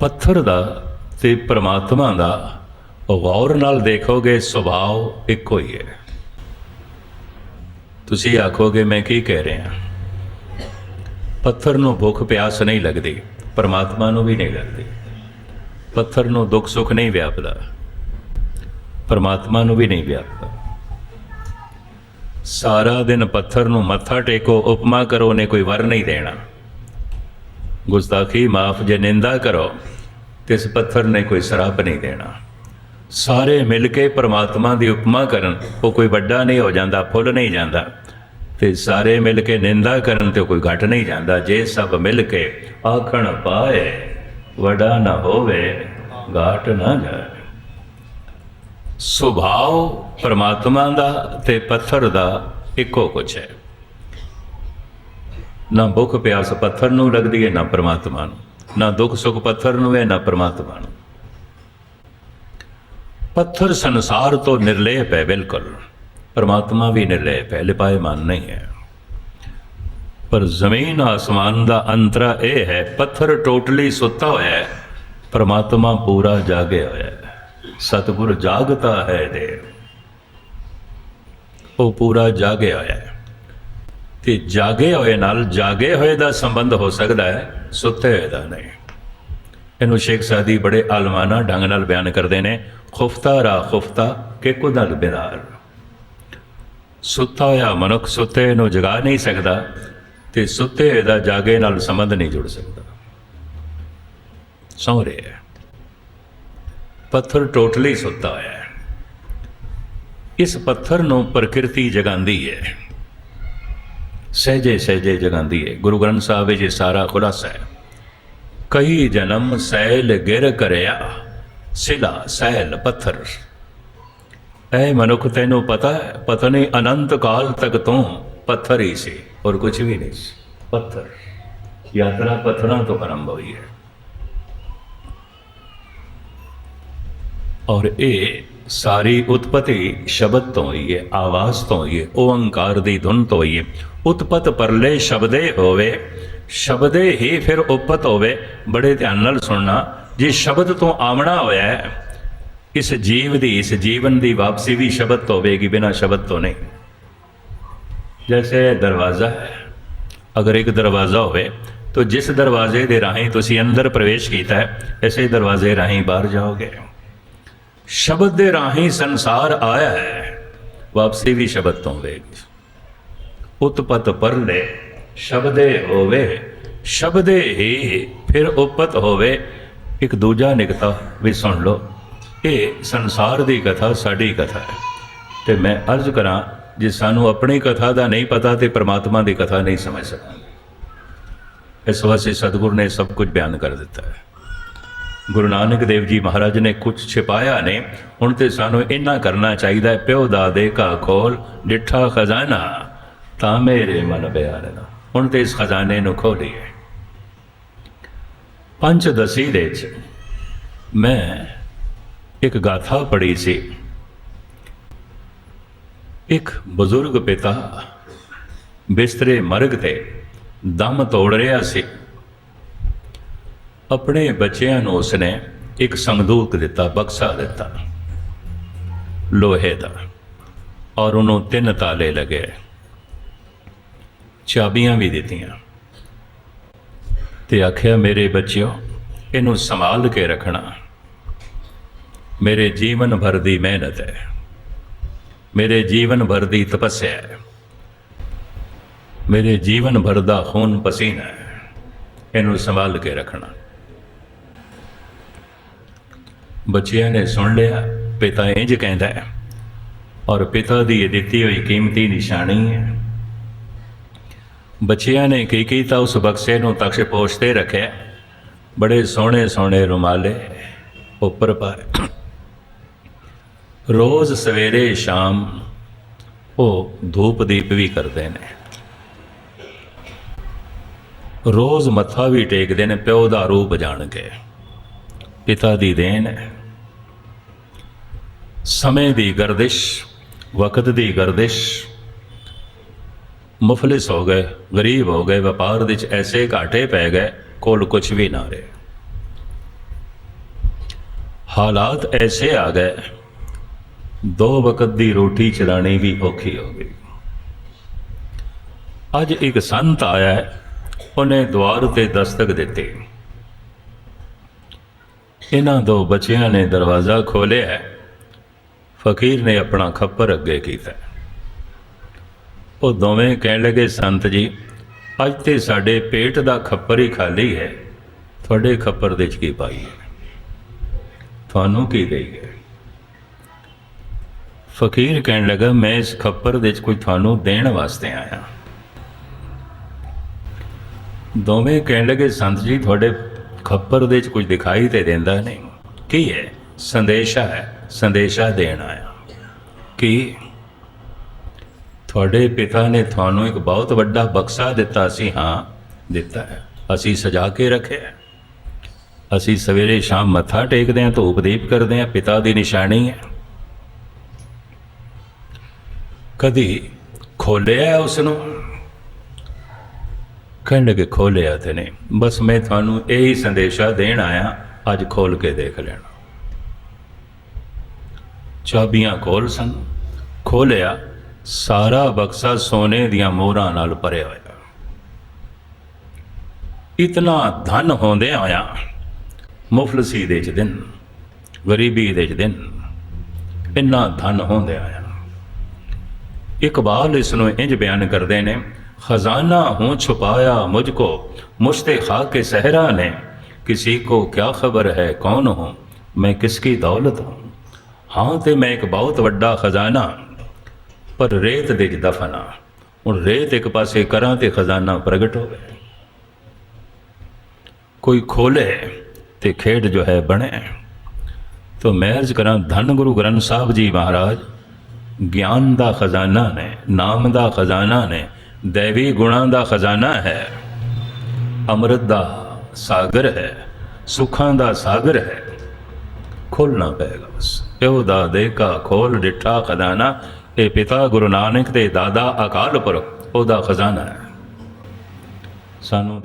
ਪੱਥਰ ਦਾ ਤੇ ਪ੍ਰਮਾਤਮਾ ਦਾ ਗੌਰ ਨਾਲ ਦੇਖੋਗੇ, ਸੁਭਾਅ ਇੱਕੋ ਹੀ ਹੈ। ਤੁਸੀਂ ਆਖੋਗੇ, ਮੈਂ ਕੀ ਕਹਿ ਰਿਹਾ ਪੱਥਰ ਨੂੰ ਭੁੱਖ, ਪਿਆਸ ਨਹੀਂ ਲੱਗਦੀ, ਪਰਮਾਤਮਾ ਨੂੰ ਵੀ ਨਹੀਂ ਲੱਗਦੀ। ਪੱਥਰ ਨੂੰ ਦੁੱਖ, ਸੁੱਖ ਨਹੀਂ ਵਿਆਪਦਾ, ਪਰਮਾਤਮਾ ਨੂੰ ਵੀ ਨਹੀਂ ਵਿਆਪਦਾ। ਸਾਰਾ ਦਿਨ ਪੱਥਰ ਨੂੰ ਮੱਥਾ ਟੇਕੋ, ਉਪਮਾ ਕਰੋ ਨੇ ਕੋਈ ਵਰ ਨਹੀਂ ਦੇਣਾ। ਗੁਸਤਾਖੀ ਮਾਫ ਜੇ ਨਿੰਦਾ ਕਰੋ ਤੇ ਇਸ ਪੱਥਰ ਨੇ ਕੋਈ ਸਰਾਪ ਨਹੀਂ ਦੇਣਾ। ਸਾਰੇ ਮਿਲ ਕੇ ਪਰਮਾਤਮਾ ਦੀ ਉਪਮਾ ਕਰਨ, ਉਹ ਕੋਈ ਵੱਡਾ ਨਹੀਂ ਹੋ ਜਾਂਦਾ, ਫੁੱਲ ਨਹੀਂ ਜਾਂਦਾ। ਤੇ ਸਾਰੇ ਮਿਲ ਕੇ ਨਿੰਦਾ ਕਰਨ ਤੇ ਕੋਈ ਘਟ ਨਹੀਂ ਜਾਂਦਾ, ਜੇ ਸਭ ਮਿਲ ਕੇ ਆਖਣ ਪਾਏ, ਵੱਡਾ ਨਾ ਹੋਵੇ, ਘਾਟ ਨਾ ਜਾਏ। ਸੁਭਾਅ ਪਰਮਾਤਮਾ ਦਾ ਤੇ ਪੱਥਰ ਦਾ ਇੱਕੋ ਕੁਛ ਹੈ। ਨਾ ਭੁੱਖ ਪਿਆਸ ਪੱਥਰ ਨੂੰ ਲੱਗਦੀ ਹੈ ਨਾ ਪਰਮਾਤਮਾ ਨੂੰ। ਨਾ ਦੁੱਖ ਸੁੱਖ ਪੱਥਰ ਨੂੰ ਹੈ ਨਾ ਪਰਮਾਤਮਾ ਨੂੰ। ਪੱਥਰ ਸੰਸਾਰ ਤੋਂ ਨਿਰਲੇਪ ਹੈ ਬਿਲਕੁਲ। ਪਰਮਾਤਮਾ ਵੀ ਨਿਰਲੇਪ ਹੈ, ਲਿਪਾਇਮਾਨ ਨਹੀਂ ਹੈ। ਪਰ ਜ਼ਮੀਨ ਆਸਮਾਨ ਦਾ ਅੰਤਰਾ ਇਹ ਹੈ, ਪੱਥਰ ਟੋਟਲੀ ਸੁੱਤਾ ਹੋਇਆ ਹੈ, ਪਰਮਾਤਮਾ ਪੂਰਾ ਜਾਗਿਆ ਹੋਇਆ ਹੈ। ਸਤਿਗੁਰ ਜਾਗਤਾ ਹੈ ਦੇ ਉਹ ਪੂਰਾ ਜਾਗਿਆ ਹੋਇਆ ਤੇ ਜਾਗੇ ਹੋਏ ਨਾਲ ਜਾਗੇ ਹੋਏ ਦਾ ਸੰਬੰਧ ਹੋ ਸਕਦਾ ਹੈ, ਸੁੱਤੇ ਹੋਏ ਦਾ ਨਹੀਂ। ਇਹਨੂੰ ਸ਼ੇਖ ਸਾਦੀ ਬੜੇ ਆਲਮਾਨਾ ਢੰਗ ਨਾਲ ਬਿਆਨ ਕਰਦੇ ਨੇ, ਖੁਫਤਾ ਰਾ ਖੁਫਤਾ ਕਿ ਕੁਦਲ ਬਿਨਾਰ ਸੁੱਤਾ ਹੋਇਆ ਮਨੁੱਖ ਸੁੱਤੇ ਨੂੰ ਜਗਾ ਨਹੀਂ ਸਕਦਾ ਤੇ ਸੁੱਤੇ ਹੋਏ ਦਾ ਜਾਗੇ ਨਾਲ ਸੰਬੰਧ ਨਹੀਂ ਜੁੜ ਸਕਦਾ। ਸੌਂ ਰਿਹਾ ਪੱਥਰ ਟੋਟਲੀ ਸੁੱਤਾ ਹੋਇਆ ਹੈ। ਇਸ ਪੱਥਰ ਨੂੰ ਪ੍ਰਕਿਰਤੀ ਜਗਾਉਂਦੀ ਹੈ। ਸਹਿਜੇ ਸਹਿਜੇ ਜਗਾਉਂਦੀ ਹੈ ਗੁਰੂ ਗ੍ਰੰਥ ਸਾਹਿਬ ਵਿੱਚ ਇਹ ਸਾਰਾ ਖੁਲਾਸਾ ਹੈ। ਕਈ ਜਨਮ ਸੈਲ ਗਿਰ ਕਰਿਆ, ਸਿਲਾ ਸੈਲ ਪੱਥਰ। ਐ ਮਨੁੱਖ ਤੈਨੂੰ ਪਤਾ ਹੈ ਪਤਾ ਨਹੀਂ ਅਨੰਤ ਕਾਲ ਤੱਕ ਤੂੰ ਪੱਥਰ ਹੀ ਸੀ ਔਰ ਕੁਝ ਵੀ ਨਹੀਂ ਸੀ। ਪੱਥਰ, ਯਾਤਰਾ ਪੱਥਰਾਂ ਤੋਂ ਆਰੰਭ ਹੋਈ ਹੈ। ਔਰ ਇਹ ਸਾਰੀ ਉਤਪਤੀ ਸ਼ਬਦ ਤੋਂ ਹੋਈ ਹੈ, ਆਵਾਜ਼ ਤੋਂ ਹੋਈ ਹੈ ਓੰਕਾਰ ਦੀ ਧੁਨ ਤੋਂ ਹੋਈ ਹੈ। ਉਤਪਤ ਪਰਲੇ ਸ਼ਬਦੇ ਹੋਵੇ, ਸ਼ਬਦੇ ਹੀ ਫਿਰ ਉਪਤ ਹੋਵੇ, ਬੜੇ ਧਿਆਨ ਨਾਲ ਸੁਣਨਾ। ਜੇ ਸ਼ਬਦ ਤੋਂ ਆਮਣਾ ਹੋਇਆ ਹੈ, ਇਸ ਜੀਵ ਦੀ, ਇਸ ਜੀਵਨ ਦੀ ਵਾਪਸੀ ਵੀ ਸ਼ਬਦ ਤੋਂ ਹੋਵੇਗੀ, ਬਿਨਾ ਸ਼ਬਦ ਤੋਂ ਨਹੀਂ। ਜੈਸੇ ਦਰਵਾਜ਼ਾ ਅਗਰ ਇੱਕ ਦਰਵਾਜ਼ਾ ਹੋਵੇ, ਤਾਂ ਜਿਸ ਦਰਵਾਜ਼ੇ ਦੇ ਰਾਹੀਂ ਤੁਸੀਂ ਅੰਦਰ ਪ੍ਰਵੇਸ਼ ਕੀਤਾ ਹੈ, ਐਸੇ ਦਰਵਾਜ਼ੇ ਰਾਹੀਂ ਬਾਹਰ ਜਾਓਗੇ। ਸ਼ਬਦ ਦੇ ਰਾਹੀਂ ਸੰਸਾਰ ਆਇਆ ਹੈ, ਵਾਪਸੀ ਵੀ ਸ਼ਬਦ ਤੋਂ ਹੋਵੇਗੀ ਉਤਪਤ ਪਰਲੇ, ਸ਼ਬਦੇ ਹੋਵੇ, ਸ਼ਬਦੇ ਹੀ, ਫਿਰ ਉਪਤ ਹੋਵੇ। ਇੱਕ ਦੂਜਾ ਨਿਕਤਾ ਵੀ ਸੁਣ ਲਓ, ਇਹ ਸੰਸਾਰ ਦੀ ਕਥਾ, ਸਾਡੀ ਕਥਾ ਹੈ। ਤੇ ਮੈਂ ਅਰਜ਼ ਕਰਾਂ, ਜੇ ਸਾਨੂੰ ਆਪਣੀ ਕਥਾ ਦਾ ਨਹੀਂ ਪਤਾ, ਤੇ ਪ੍ਰਮਾਤਮਾ ਦੀ ਕਥਾ ਨਹੀਂ ਸਮਝ ਸਕਾਂਗੇ। ਇਸ ਵਾਸਤੇ ਸਤਿਗੁਰ ਨੇ ਸਭ ਕੁਝ ਬਿਆਨ ਕਰ ਦਿੱਤਾ ਹੈ। ਗੁਰੂ ਨਾਨਕ ਦੇਵ ਜੀ ਮਹਾਰਾਜ ਨੇ ਕੁਝ ਛਿਪਾਇਆ ਨੇ, ਹੁਣ ਤੇ ਸਾਨੂੰ ਇੰਨਾ ਕਰਨਾ ਚਾਹੀਦਾ ਹੈ, ਪਿਓ ਦਾ ਕਾ ਖੋਲ, ਡਿੱਠਾ ਖਜ਼ਾਨਾ, ਤਾਂ ਮੇਰੇ ਮਨ ਬਿਆਰਨਾ ਹੁਣ ਤੇ ਇਸ ਖਜ਼ਾਨੇ ਨੂੰ ਖੋਲੀਏ। ਪੰਜ ਦਸੀ ਦੇ ਵਿੱਚ ਮੈਂ ਇੱਕ ਗਾਥਾ ਪੜ੍ਹੀ ਸੀ। ਇੱਕ ਬਜ਼ੁਰਗ ਪਿਤਾ ਬਿਸਤਰੇ ਮਰਗ ਤੇ ਦਮ ਤੋੜ ਰਿਹਾ ਸੀ। ਆਪਣੇ ਬੱਚਿਆਂ ਨੂੰ ਉਸਨੇ ਇੱਕ ਸੰਦੂਕ ਦਿੱਤਾ, ਬਕਸਾ ਦਿੱਤਾ। ਲੋਹੇ ਦਾ। ਔਰ ਉਹਨੂੰ ਤਿੰਨ ਤਾਲੇ ਲਗੇ। ਚਾਬੀਆਂ ਵੀ ਦਿੱਤੀਆਂ। ਤੇ ਆਖਿਆ, ਮੇਰੇ ਬੱਚਿਓ, ਇਹਨੂੰ ਸੰਭਾਲ ਕੇ ਰੱਖਣਾ। ਮੇਰੇ ਜੀਵਨ ਭਰ ਦੀ ਮਿਹਨਤ ਹੈ। ਮੇਰੇ ਜੀਵਨ ਭਰ ਦੀ ਤਪੱਸਿਆ ਹੈ। ਮੇਰੇ ਜੀਵਨ ਭਰ ਦਾ ਖੂਨ ਪਸੀਨਾ ਹੈ। ਇਹਨੂੰ ਸੰਭਾਲ ਕੇ ਰੱਖਣਾ। ਬੱਚਿਆਂ ਨੇ ਸੁਣ ਲਿਆ, ਪਿਤਾ ਇੰਜ ਕਹਿੰਦਾ ਹੈ, ਔਰ ਪਿਤਾ ਦੀ ਇਹ ਦਿੱਤੀ ਹੋਈ ਕੀਮਤੀ ਨਿਸ਼ਾਨੀ ਹੈ। ਬੱਚਿਆਂ ਨੇ ਕੀ ਕੀਤਾ, ਉਸ ਬਕਸੇ ਨੂੰ ਤਖਸ਼ ਪੋਸ਼ਤੇ ਰੱਖਿਆ, ਬੜੇ ਸੋਹਣੇ ਸੋਹਣੇ ਰੁਮਾਲੇ ਉੱਪਰ ਪਾਏ। ਰੋਜ਼ ਸਵੇਰੇ ਸ਼ਾਮ ਉਹ ਧੂਪ ਦੀਪ ਵੀ ਕਰਦੇ ਨੇ। ਰੋਜ਼ ਮੱਥਾ ਵੀ ਟੇਕਦੇ ਨੇ, ਪਿਓ ਦਾ ਰੂਪ ਜਾਣ ਕੇ। ਪਿਤਾ ਦੀ ਦੇਣ ਹੈ। ਸਮੇਂ ਦੀ ਗਰਦਿਸ਼, ਵਕਤ ਦੀ ਗਰਦਿਸ਼। ਮੁਫਲਿਸ ਹੋ ਗਏ, ਗਰੀਬ ਹੋ ਗਏ, ਵਪਾਰ ਵਿੱਚ ਐਸੇ ਘਾਟੇ ਪੈ ਗਏ, ਕੋਲ ਕੁਝ ਵੀ ਨਾ ਰਹੇ। ਹਾਲਾਤ ਐਸੇ ਆ ਗਏ, ਦੋ ਵਕਤ ਦੀ ਰੋਟੀ ਚਲਾਣੀ ਵੀ ਔਖੀ ਹੋ ਗਈ। ਅੱਜ ਇੱਕ ਸੰਤ ਆਇਆ, ਉਹਨੇ ਦੁਆਰ ਤੇ ਦਸਤਕ ਦਿੱਤੀ। ਇਹਨਾਂ ਦੋ ਬੱਚਿਆਂ ਨੇ ਦਰਵਾਜ਼ਾ ਖੋਲ੍ਹਿਆ ਫਕੀਰ ਨੇ ਆਪਣਾ ਖੱਪਰ ਅੱਗੇ ਕੀਤਾ। ਉਹ ਦੋਵੇਂ ਕਹਿਣ ਲੱਗੇ, ਸੰਤ ਜੀ, ਅੱਜ ਤੇ ਸਾਡੇ ਪੇਟ ਦਾ ਖੱਪਰ ਹੀ ਖਾਲੀ ਹੈ। ਤੁਹਾਡੇ ਖੱਪਰ ਦੇ ਚ ਕੀ ਹੈ? ਤੁਹਾਨੂੰ ਕੀ ਦੇਈ ਹੈ? ਫਕੀਰ ਕਹਿਣ ਲੱਗਾ, ਮੈਂ ਇਸ ਖੱਪਰ ਦੇ ਚ ਕੋਈ ਤੁਹਾਨੂੰ ਦੇਣ ਵਾਸਤੇ ਆਇਆ ਦੋਵੇਂ ਕਹਿਣ ਲੱਗੇ, ਸੰਤ ਜੀ, ਤੁਹਾਡੇ ਖੱਪਰ ਦੇ ਚ ਕੁਝ ਦਿਖਾਈ ਤੇ ਦਿੰਦਾ ਨਹੀਂ। ਕੀ ਹੈ? ਸੰਦੇਸ਼ਾ ਹੈ। ਸੰਦੇਸ਼ਾ ਦੇਣ ਆਇਆ ਕਿ ਤੁਹਾਡੇ ਪਿਤਾ ਨੇ ਤੁਹਾਨੂੰ ਇੱਕ ਬਹੁਤ ਵੱਡਾ ਬਕਸਾ ਦਿੱਤਾ ਸੀ, ਹਾਂ, ਦਿੱਤਾ ਹੈ। ਅਸੀਂ ਸਜਾ ਕੇ ਰੱਖਿਆ ਅਸੀਂ ਸਵੇਰੇ ਸ਼ਾਮ ਮੱਥਾ ਟੇਕਦੇ ਹਾਂ, ਧੂਪ ਦੀਪ ਕਰਦੇ ਹਾਂ, ਪਿਤਾ ਦੀ ਨਿਸ਼ਾਨੀ ਹੈ। ਕਦੀ ਖੋਲਿਆ ਉਸ ਨੂੰ ਕਹਿਣ ਲੱਗੇ ਖੋਲਿਆ ਤੇ ਨਹੀਂ। ਬਸ ਮੈਂ ਤੁਹਾਨੂੰ ਇਹੀ ਸੰਦੇਸ਼ਾ ਦੇਣ ਆਇਆ, ਅੱਜ ਖੋਲ ਕੇ ਦੇਖ ਲੈਣਾ। ਚਾਬੀਆਂ ਕੋਲ ਸਨ ਖੋਲਿਆ ਸਾਰਾ ਬਕਸਾ ਸੋਨੇ ਦੀਆਂ ਮੋਹਰਾਂ ਨਾਲ ਭਰਿਆ ਹੋਇਆ ਇਤਨਾ ਧਨ ਹੁੰਦੇ ਆਇਆ ਮੁਫਲਸੀ ਦੇ ਚ ਦਿਨ ਗਰੀਬੀ ਦੇ ਚ ਦਿਨ ਇੰਨਾ ਧਨ ਹੁੰਦੇ ਆਇਆ ਇਕਬਾਲ ਇਸ ਨੂੰ ਇੰਜ ਬਿਆਨ ਕਰਦੇ ਨੇ ਖਜ਼ਾਨਾ ਹੂੰ ਛੁਪਾਇਆ ਮੁਝਕੋ ਮੁਸ਼ਤੇ ਖਾਕੇ सहरा ने किसी को क्या खबर है कौन हूँ मैं किसकी दौलत हूँ ਹਾਂ ਤੇ ਮੈਂ ਇੱਕ ਬਹੁਤ ਵੱਡਾ ਖਜ਼ਾਨਾ, ਪਰ ਰੇਤ ਦੇ ਚ ਦਫਨ ਆ ਹੁਣ ਰੇਤ ਇੱਕ ਪਾਸੇ ਕਰਾਂ ਤੇ ਖਜ਼ਾਨਾ ਪ੍ਰਗਟ ਹੋਵੇ। ਕੋਈ ਖੋਲੇ ਤੇ ਖੇਡ ਜੋ ਹੈ ਬਣੇ। ਤੋ ਮੈਂ ਅਰਜ਼ ਕਰਾਂ, ਧੰਨ ਗੁਰੂ ਗ੍ਰੰਥ ਸਾਹਿਬ ਜੀ ਮਹਾਰਾਜ, ਗਿਆਨ ਦਾ ਖਜ਼ਾਨਾ ਨੇ, ਨਾਮ ਦਾ ਖਜ਼ਾਨਾ ਨੇ, ਦੇਵੀ ਗੁਣਾਂ ਦਾ ਖਜ਼ਾਨਾ ਹੈ। ਅੰਮ੍ਰਿਤ ਦਾ ਸਾਗਰ ਹੈ, ਸੁੱਖਾਂ ਦਾ ਸਾਗਰ ਹੈ। ਖੋਲਣਾ ਪਏਗਾ ਬਸ। ਇਹੋ ਦਾ ਦੇ ਖੋਲ ਡਿਠਾ ਖਜ਼ਾਨਾ, ਇਹ ਪਿਤਾ ਗੁਰੂ ਨਾਨਕ ਤੇ ਦਾਦਾ ਅਕਾਲ ਪੁਰਖ, ਉਹਦਾ ਖਜ਼ਾਨਾ ਹੈ। ਸਾਨੂੰ